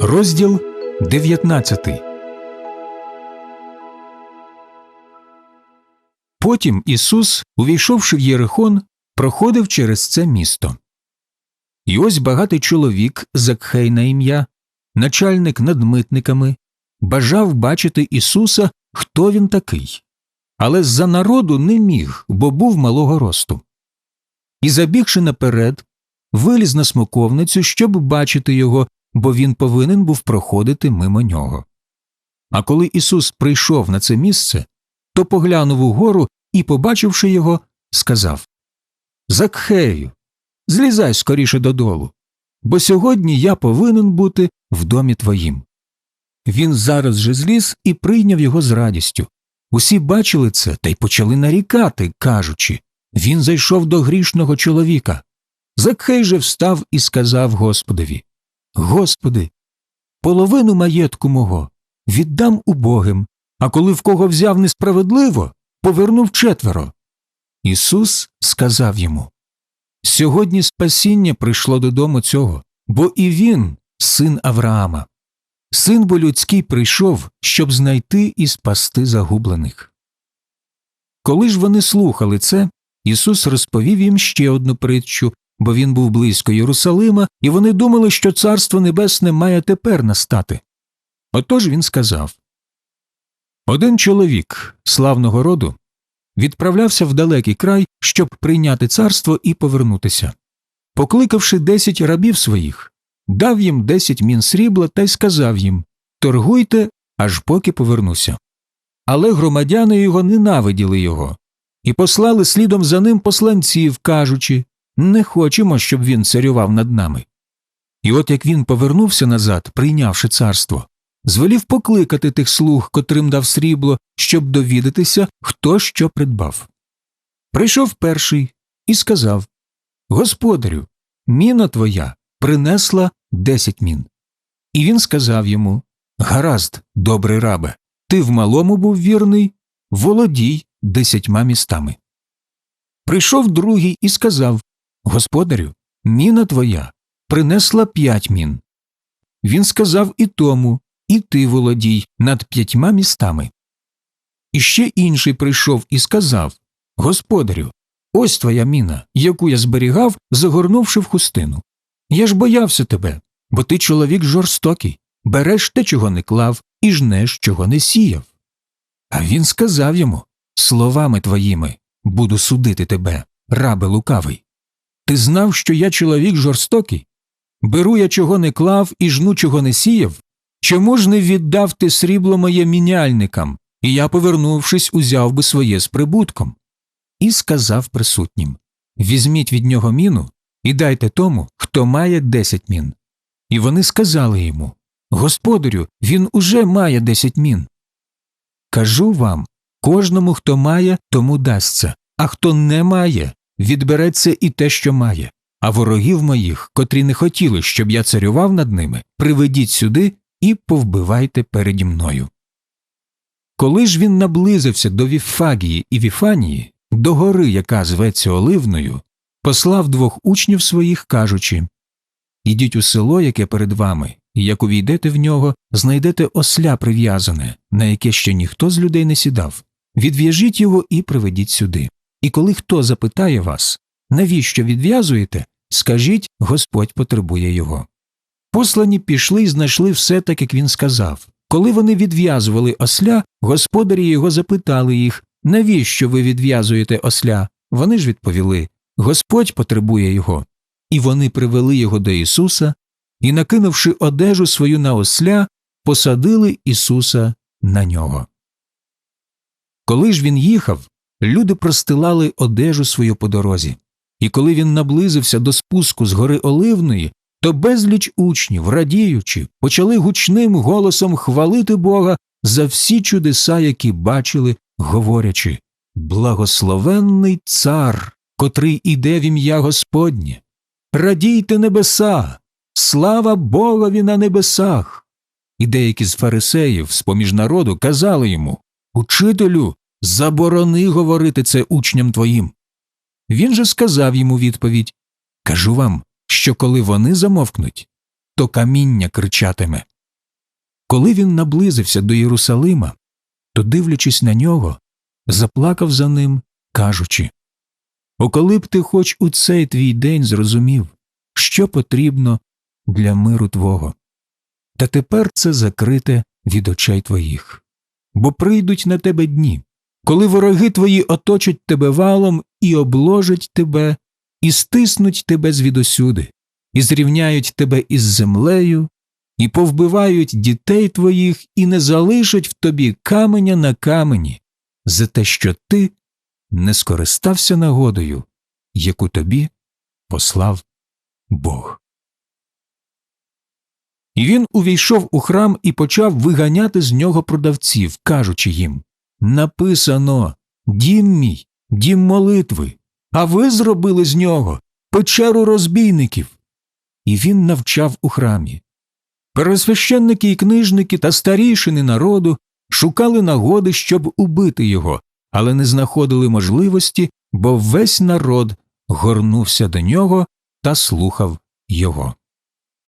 Розділ 19 Потім Ісус, увійшовши в Єрихон, проходив через це місто. І ось багатий чоловік, Закхей на ім'я, начальник над митниками, бажав бачити Ісуса, хто він такий, але з-за народу не міг, бо був малого росту. І, забігши наперед, виліз на смоковницю, щоб бачити його, бо він повинен був проходити мимо нього. А коли Ісус прийшов на це місце, то поглянув угору і, побачивши його, сказав Закхею, злізай скоріше додолу, бо сьогодні я повинен бути в домі твоїм. Він зараз же зліз і прийняв його з радістю. Усі бачили це та й почали нарікати, кажучи він зайшов до грішного чоловіка. Закхей же встав і сказав Господові Господи, половину маєтку мого віддам убогим, а коли в кого взяв несправедливо, повернув четверо. Ісус сказав йому Сьогодні спасіння прийшло додому цього, бо і він син Авраама. Син бо людський прийшов, щоб знайти і спасти загублених. Коли ж вони слухали це, Ісус розповів їм ще одну притчу, бо він був близько Єрусалима, і вони думали, що Царство Небесне має тепер настати. Отож він сказав Один чоловік славного роду відправлявся в далекий край, щоб прийняти царство і повернутися. Покликавши десять рабів своїх, дав їм десять мін срібла та й сказав їм Торгуйте, аж поки повернуся. Але громадяни його ненавиділи його і послали слідом за ним посланців, кажучи не хочемо, щоб він царював над нами. І от як він повернувся назад, прийнявши царство, звелів покликати тих слуг, котрим дав срібло, щоб довідатися, хто що придбав. Прийшов перший і сказав Господарю, міна твоя принесла десять мін. І він сказав йому Гаразд, добрий рабе, ти в малому був вірний, володій десятьма містами. Прийшов другий і сказав Господарю, міна твоя принесла п'ять мін. Він сказав і тому, і ти володій над п'ятьма містами. І ще інший прийшов і сказав Господарю, ось твоя міна, яку я зберігав, загорнувши в хустину. Я ж боявся тебе, бо ти чоловік жорстокий, береш те, чого не клав, і жнеш, чого не сіяв. А він сказав йому Словами твоїми буду судити тебе, рабе лукавий. Ти знав, що я чоловік жорстокий? Беру я чого не клав і жну чого не сіяв? Чому ж не віддав ти срібло моє міняльникам, і я, повернувшись, узяв би своє з прибутком? І сказав присутнім Візьміть від нього міну і дайте тому, хто має десять мін. І вони сказали йому Господарю, він уже має десять мін. Кажу вам кожному, хто має, тому дасться, а хто не має, відбереться і те, що має. А ворогів моїх, котрі не хотіли, щоб я царював над ними, приведіть сюди і повбивайте переді мною. Коли ж він наблизився до Віфагії і Віфанії, до гори, яка зветься Оливною, послав двох учнів своїх, кажучи Ідіть у село, яке перед вами, і як увійдете в нього, знайдете осля прив'язане, на яке ще ніхто з людей не сідав. Відв'яжіть його і приведіть сюди. І коли хто запитає вас, навіщо відв'язуєте, скажіть Господь потребує його. Послані пішли і знайшли все так, як він сказав. Коли вони відв'язували осля, господарі його запитали їх, навіщо ви відв'язуєте осля? Вони ж відповіли Господь потребує його. І вони привели його до Ісуса і, накинувши одежу свою на осля, посадили Ісуса на нього. Коли ж він їхав, люди простилали одежу свою по дорозі, і коли він наблизився до спуску з гори Оливної, то безліч учнів, радіючи, почали гучним голосом хвалити Бога за всі чудеса, які бачили, говорячи Благословенний цар, котрий іде в ім'я Господнє. Радійте небеса, слава Богові на небесах. І деякі з фарисеїв, з поміж народу, казали йому Учителю, заборони говорити це учням твоїм. Він же сказав йому відповідь Кажу вам, що коли вони замовкнуть, то каміння кричатиме. Коли він наблизився до Єрусалима, то, дивлячись на нього, заплакав за ним, кажучи О, коли б ти хоч у цей твій день зрозумів, що потрібно для миру твого. Та тепер це закрите від очей твоїх. Бо прийдуть на тебе дні, коли вороги твої оточать тебе валом і обложать тебе, і стиснуть тебе звідусюди, і зрівняють тебе із землею, і повбивають дітей твоїх, і не залишать в тобі каменя на камені, за те, що ти не скористався нагодою, яку тобі послав Бог. І він увійшов у храм і почав виганяти з нього продавців, кажучи їм Написано Дім мій, дім молитви, а ви зробили з нього печеру розбійників. І він навчав у храмі. Пересвященники і книжники та старішини народу шукали нагоди, щоб убити його, але не знаходили можливості, бо весь народ горнувся до нього та слухав його.